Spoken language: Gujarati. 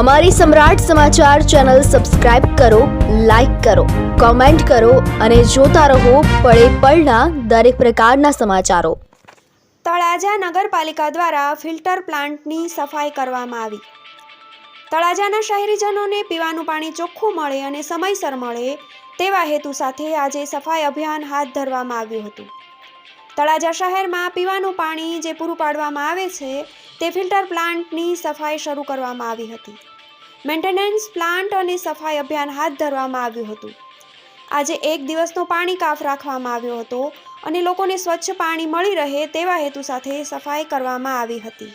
અમારી સમ્રાટ સમાચાર ચેનલ સબસ્ક્રાઇબ કરો, લાઇક કરો, કોમેન્ટ કરો અને જોતા રહો પળે પળના દરેક પ્રકારના સમાચારો. તળાજા નગરપાલિકા દ્વારા ફિલ્ટર પ્લાન્ટની સફાઈ કરવામાં આવી. તળાજાના શહેરીજનોને પીવાનું પાણી ચોખ્ખું મળે અને સમયસર મળે તેવા હેતુ સાથે આજે સફાઈ અભિયાન હાથ ધરવામાં આવ્યું હતું. તળાજા શહેરમાં પીવાનું પાણી જે પૂરું પાડવામાં આવે છે તે ફિલ્ટર પ્લાન્ટની સફાઈ શરૂ કરવામાં આવી હતી. મેન્ટેનન્સ પ્લાન્ટ અને સફાઈ અભિયાન હાથ ધરવામાં આવ્યું હતું. આજે એક દિવસનો પાણી કાફ રાખવામાં આવ્યો હતો અને લોકોને સ્વચ્છ પાણી મળી રહે તેવા હેતુ સાથે સફાઈ કરવામાં આવી હતી.